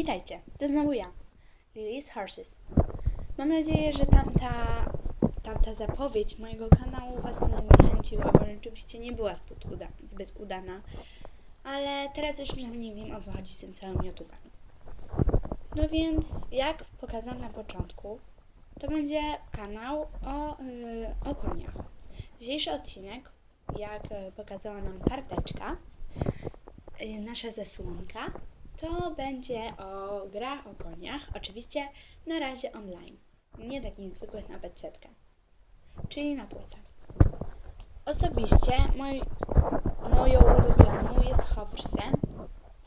Witajcie, to znowu ja, Lily's Horses. Mam nadzieję, że tamta, tamta zapowiedź mojego kanału Was nie zniechęciła, bo rzeczywiście nie była zbyt, uda, zbyt udana. Ale teraz już przynajmniej wiem o co chodzi z tym całym YouTube'em. No więc, jak pokazałam na początku, to będzie kanał o, yy, o koniach. Dzisiejszy odcinek, jak y, pokazała nam karteczka, y, nasza zasłonka, to będzie o grach o koniach, oczywiście na razie online, nie takich zwykłych na PC, czyli na płytę. Osobiście moj, moją ulubioną jest Hoverse.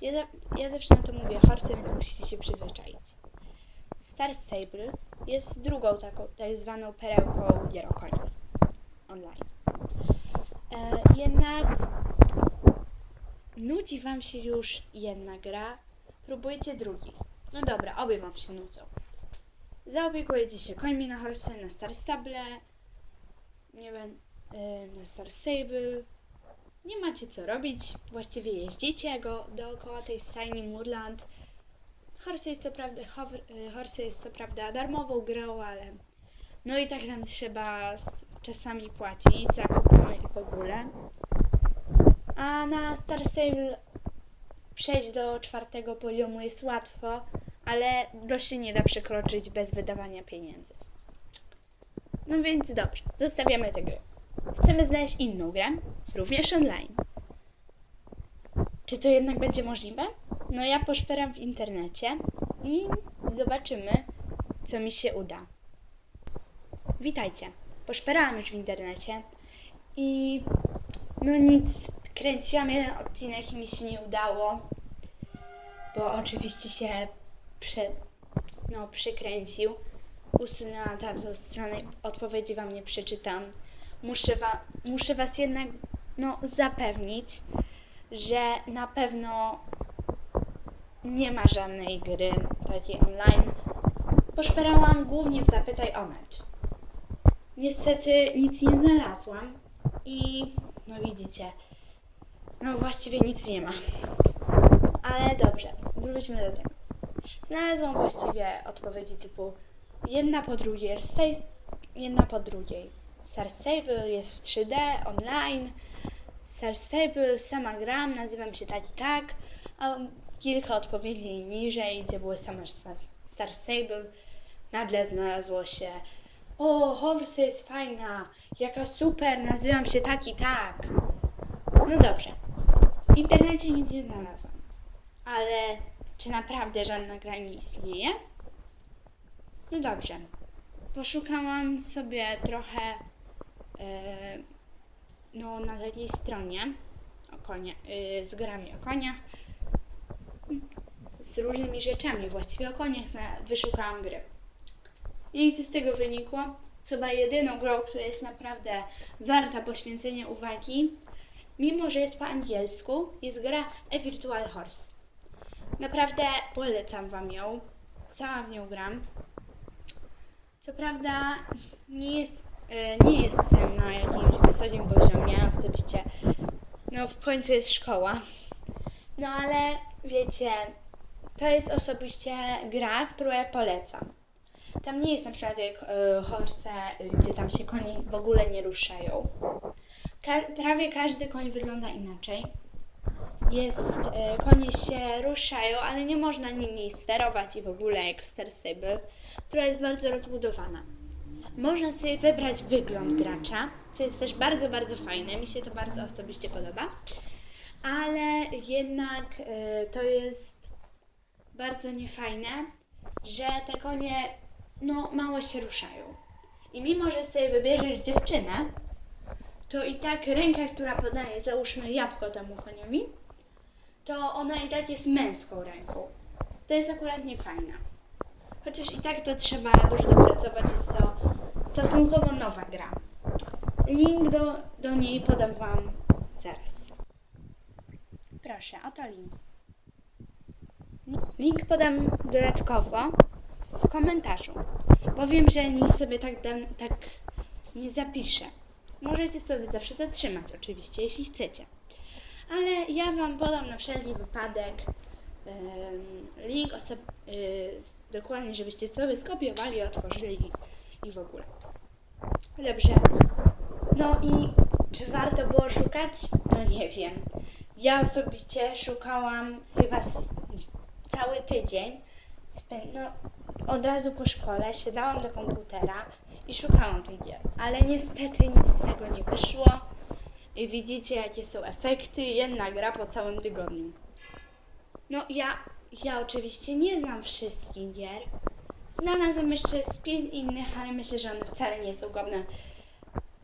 Ja, ja zawsze na to mówię Horse, więc musicie się przyzwyczaić. Star Stable jest drugą taką tak zwaną perełką gier o koniach online. E, jednak nudzi Wam się już jedna gra, próbujcie drugi. No dobra, obie Wam się nudzą. Zaopiekujecie się końmi na horse, na Star Stable, nie wiem, y, na Star Stable. Nie macie co robić, właściwie jeździcie go dookoła tej stajni Moorland. Horse jest co prawda, y, Horse jest co prawda darmową grą, ale no i tak tam trzeba czasami płacić za kupony i w ogóle. A na Star Stable przejść do czwartego poziomu jest łatwo, ale go się nie da przekroczyć bez wydawania pieniędzy. No więc dobrze, zostawiamy tę grę. Chcemy znaleźć inną grę, również online. Czy to jednak będzie możliwe? No ja poszperam w internecie i zobaczymy, co mi się uda. Witajcie. Poszperałam już w internecie i no nic, kręciłam jeden odcinek i mi się nie udało, bo oczywiście się prze, no, przykręcił. Usunęłam tamtą stronę, odpowiedzi Wam nie przeczytam. Muszę, wa, muszę Was jednak no, zapewnić, że na pewno nie ma żadnej gry takiej online. Poszperałam głównie w Zapytaj Onet. Niestety nic nie znalazłam i no widzicie, no właściwie nic nie ma. Ale dobrze, wróćmy do tego. Znalazłam właściwie odpowiedzi typu jedna po drugiej, Star- jedna po drugiej. Star Stable jest w 3D, online. Star Stable, sama gram, nazywam się tak i tak. A kilka odpowiedzi niżej, gdzie były same Star- Star Stable, nagle znalazło się o, Horse jest fajna, jaka super, nazywam się tak i tak. No dobrze, w internecie nic nie znalazłam. Ale czy naprawdę żadna gra nie istnieje? No dobrze. Poszukałam sobie trochę e, no, na takiej stronie o e, z grami o koniach. Z różnymi rzeczami, właściwie o koniach wyszukałam gry. I co z tego wynikło? Chyba jedyną grą, która jest naprawdę warta poświęcenia uwagi, mimo że jest po angielsku, jest gra A Virtual Horse. Naprawdę polecam Wam ją. Sama w nią gram. Co prawda nie jest, e, nie jestem na jakimś wysokim poziomie osobiście. No w końcu jest szkoła. No ale wiecie, to jest osobiście gra, którą polecam. Tam nie jest na przykład jak e, horse, e, gdzie tam się koni w ogóle nie ruszają. Ka- prawie każdy koń wygląda inaczej jest, e, konie się ruszają, ale nie można nimi sterować i w ogóle jak w Star Stable, która jest bardzo rozbudowana. Można sobie wybrać wygląd gracza, co jest też bardzo, bardzo fajne. Mi się to bardzo osobiście podoba. Ale jednak e, to jest bardzo niefajne, że te konie no, mało się ruszają. I mimo, że sobie wybierzesz dziewczynę, to i tak ręka, która podaje, załóżmy jabłko temu koniowi, to ona i tak jest męską ręką. To jest akurat niefajna. Chociaż i tak to trzeba dużo dopracować, jest to stosunkowo nowa gra. Link do, do niej podam Wam zaraz. Proszę, oto link. Link podam dodatkowo w komentarzu, bo wiem, że nie sobie tak, dam, tak nie zapiszę. Możecie sobie zawsze zatrzymać, oczywiście, jeśli chcecie. Ale ja Wam podam na wszelki wypadek Ym, link oso- y, dokładnie, żebyście sobie skopiowali, otworzyli i, i w ogóle. Dobrze. No i czy warto było szukać? No nie wiem. Ja osobiście szukałam chyba cały tydzień. Spę- no, od razu po szkole siadałam do komputera i szukałam tych gier. Ale niestety nic z tego nie wyszło. I widzicie, jakie są efekty. Jedna gra po całym tygodniu. No ja, ja oczywiście nie znam wszystkich gier. Znalazłam jeszcze z pięć innych, ale myślę, że one wcale nie są godne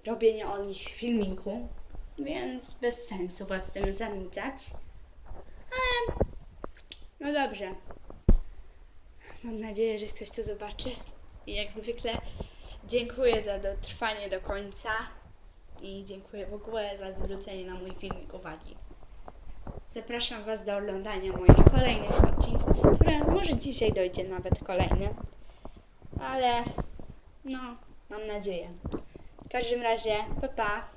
robienia o nich filmiku, więc bez sensu was tym zanudzać. Ale no dobrze. Mam nadzieję, że ktoś to zobaczy. I jak zwykle dziękuję za dotrwanie do końca i dziękuję w ogóle za zwrócenie na mój filmik uwagi. Zapraszam Was do oglądania moich kolejnych odcinków, które może dzisiaj dojdzie nawet kolejny, ale no, mam nadzieję. W każdym razie, pa pa.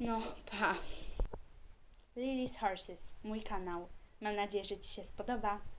No, pa. Lily's Horses, mój kanał. Mam nadzieję, że Ci się spodoba.